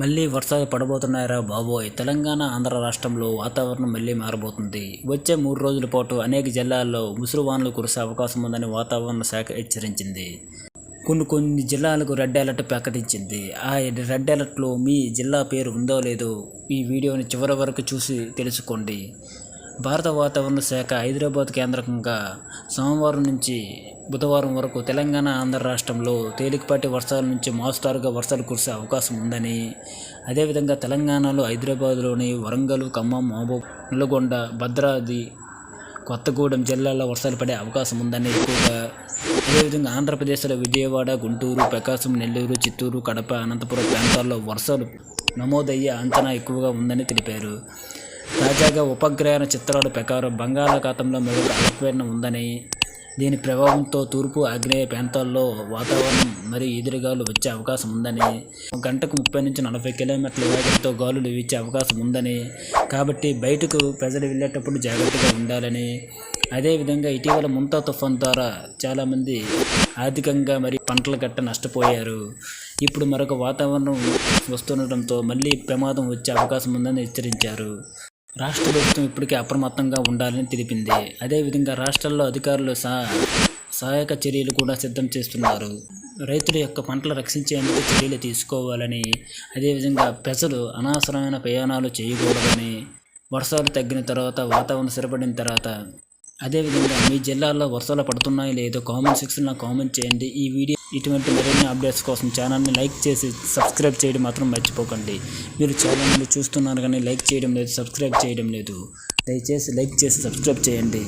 మళ్ళీ వర్షాలు పడబోతున్నాయరా బాబోయ్. తెలంగాణ ఆంధ్ర రాష్ట్రంలో వాతావరణం మళ్ళీ మారబోతుంది. వచ్చే మూడు రోజుల పాటు అనేక జిల్లాల్లో ముసురు వానలు కురిసే అవకాశం ఉందని వాతావరణ శాఖ హెచ్చరించింది. కొన్ని కొన్ని జిల్లాలకు రెడ్ అలర్ట్ ప్రకటించింది. ఆ రెడ్ అలర్ట్లో మీ జిల్లా పేరు ఉందో లేదో ఈ వీడియోని చివరి వరకు చూసి తెలుసుకోండి. భారత వాతావరణ శాఖ హైదరాబాద్ కేంద్రకంగా సోమవారం నుంచి బుధవారం వరకు తెలంగాణ ఆంధ్ర రాష్ట్రంలో తేలికపాటి వర్షాల నుంచి మోస్తారుగా వర్షాలు కురిసే అవకాశం ఉందని అదేవిధంగా తెలంగాణలో హైదరాబాద్లోని వరంగల్ ఖమ్మం మహబూబ్ నల్గొండ భద్రాద్రి కొత్తగూడెం జిల్లాల్లో వర్షాలు పడే అవకాశం ఉందని ఎక్కువగా అదేవిధంగా ఆంధ్రప్రదేశ్లో విజయవాడ గుంటూరు ప్రకాశం నెల్లూరు చిత్తూరు కడప అనంతపురం ప్రాంతాల్లో వర్షాలు నమోదయ్యే అంచనా ఎక్కువగా ఉందని తెలిపారు. తాజాగా ఉపగ్రహణ చిత్రాల ప్రకారం బంగాళాఖాతంలో మరొక అల్పపీడనం ఉందని దీని ప్రభావంతో తూర్పు ఆగ్నేయ ప్రాంతాల్లో వాతావరణం మరియు ఎదురుగాలు వచ్చే అవకాశం ఉందని గంటకు ముప్పై నుంచి నలభై కిలోమీటర్ల వేగంతో గాలులు వీచే అవకాశం ఉందని కాబట్టి బయటకు ప్రజలు వెళ్ళేటప్పుడు జాగ్రత్తగా ఉండాలని. అదేవిధంగా ఇటీవల ముంతా తుఫాన్ ద్వారా చాలామంది ఆర్థికంగా మరి పంటల గట్ట నష్టపోయారు. ఇప్పుడు మరొక వాతావరణం వస్తుండటంతో మళ్ళీ ప్రమాదం వచ్చే అవకాశం ఉందని హెచ్చరించారు. రాష్ట్ర ప్రభుత్వం ఇప్పటికే అప్రమత్తంగా ఉండాలని తెలిపింది. అదేవిధంగా రాష్ట్రాల్లో అధికారులు సహా సహాయక చర్యలు కూడా సిద్ధం చేస్తున్నారు. రైతుల యొక్క పంటలు రక్షించేందుకు చర్యలు తీసుకోవాలని అదేవిధంగా ప్రజలు అనవసరమైన ప్రయాణాలు చేయకూడదని వర్షాలు తగ్గిన తర్వాత వాతావరణం స్థిరపడిన తర్వాత అదేవిధంగా మీ జిల్లాలో వర్షాలు పడుతున్నాయో లేదో కామెంట్ సెక్షన్లో కామెంట్ చేయండి. ఈ వీడియో ఇటువంటి మరిన్ని అప్డేట్స్ కోసం ఛానల్ని లైక్ చేసి సబ్స్క్రైబ్ చేయడం మాత్రం మర్చిపోకండి. మీరు ఛానల్ని చూస్తున్నారు కానీ లైక్ చేయడం లేదు సబ్స్క్రైబ్ చేయడం లేదు. దయచేసి లైక్ చేసి సబ్స్క్రైబ్ చేయండి.